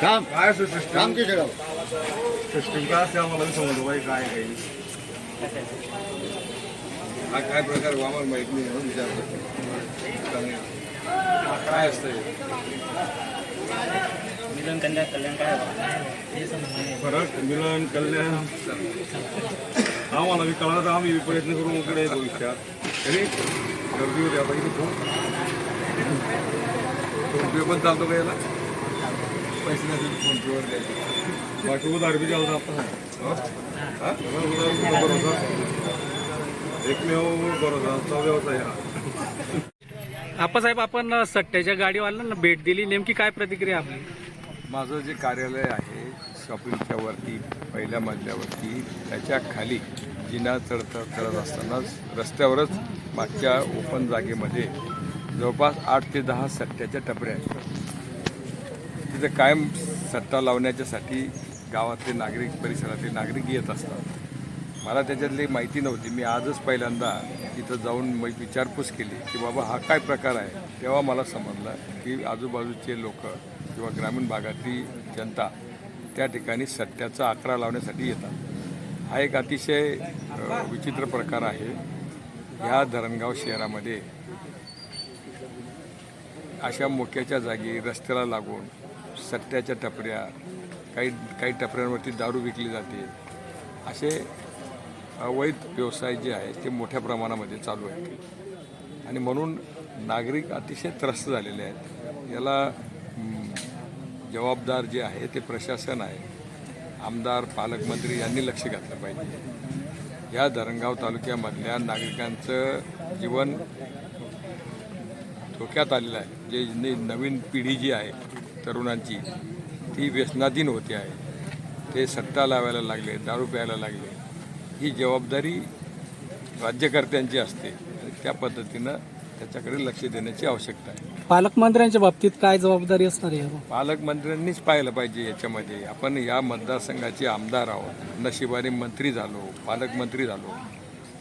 काम काय असं सिस्टम काम केशवराव सिस्टम काय असते आम्हाला बी समजलं बाई काय काही हा काय प्रकार आहे, आम्हाला माहीत नाही म्हणून विचारतो. चांगलं. काय असतं हे? मिलन कल्याण कल्याण काय? फरक मिलन कल्याण. आम्हाला बी कळलं तर आम्ही बी प्रयत्न करू इकडे भविष्यात तरी गर्दी होती आता इथे फोन फोन पे पण चालतो का याला? पैसे नसेल फोन पेवर द्यायचे. बाकी उधार बी आपण? उधार भरोसा एकमेव व्यवसाय हा. आप्पासाहेब आपण सट्ट्याच्या गाडीवाल्यांना भेट दिली. नेमकी काय प्रतिक्रिया आपली? माझं जे कार्यालय आहे शॉपिंगच्या वरती पहिल्या मजल्यावरती त्याच्याखाली जिना चढत चढत असतानाच रस्त्यावरच मागच्या ओपन जागेमध्ये जवळपास आठ ते दहा सट्ट्याच्या टपऱ्या आहेत. तिथं कायम सट्टा लावण्याच्यासाठी गावातले नागरिक परिसरातले नागरिक येत असतात. मला त्याच्यातली माहिती नव्हती. मी आजच पहिल्यांदा तिथं जाऊन मी विचारपूस केली की बाबा हा काय प्रकार आहे? तेव्हा मला समजलं की आजूबाजूचे लोक किंवा ग्रामीण भागातली जनता त्या ठिकाणी सट्ट्याचा आकडा लावण्यासाठी येतात. हा एक अतिशय विचित्र प्रकार आहे. ह्या धरणगाव शहरामध्ये अशा मोक्याच्या जागी रस्त्याला लागून सट्ट्याच्या टपऱ्या काही काही टपऱ्यांवरती दारू विकली जाते. असे अवैध व्यवसाय जे आहे ते मोठ्या प्रमाणामध्ये चालू आहेत. आणि म्हणून नागरिक अतिशय त्रस्त झालेले आहेत. याला जबाबदार जे आहे ते प्रशासन आहे. आमदार पालकमंत्री यांनी लक्ष घातलं पाहिजे. या धरणगाव तालुक्यामधल्या नागरिकांचं जीवन धोक्यात आलेलं आहे. जे नवीन पिढी जी आहे तरुणांची ती व्यसनाधीन होते आहे. ते सट्टा लावायला लागले दारू प्यायला लागले. ही जबाबदारी राज्यकर्त्यांची असते आणि त्या पद्धतीनं त्याच्याकडे लक्ष देण्याची आवश्यकता आहे. पालकमंत्र्यांच्या बाबतीत काय जबाबदारी असणार आहे पालकमंत्र्यांनीच पाहिलं पाहिजे याच्यामध्ये. आपण या मतदारसंघाचे आमदार आहोत. नशिबाने मंत्री झालो पालकमंत्री झालो.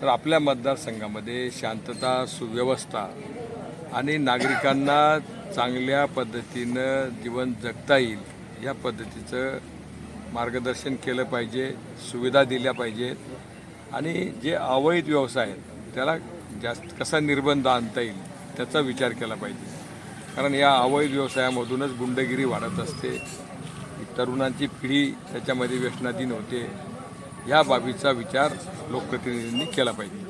तर आपल्या मतदारसंघामध्ये शांतता सुव्यवस्था आणि नागरिकांना चांगल्या पद्धतीनं जीवन जगता येईल. या पद्धतीचं मार्गदर्शन केलं पाहिजे सुविधा दिल्या पाहिजेत. आणि जे अवैध व्यवसाय आहेत त्याला जास्त कसा निर्बंध आणता येईल त्याचा विचार केला पाहिजे. कारण या अवैध व्यवसायामधूनच गुंडगिरी वाढत असते. तरुणांची पिढी त्याच्यामध्ये व्यसनाधीन होते. या बाबीचा विचार लोकप्रतिनिधींनी केला पाहिजे.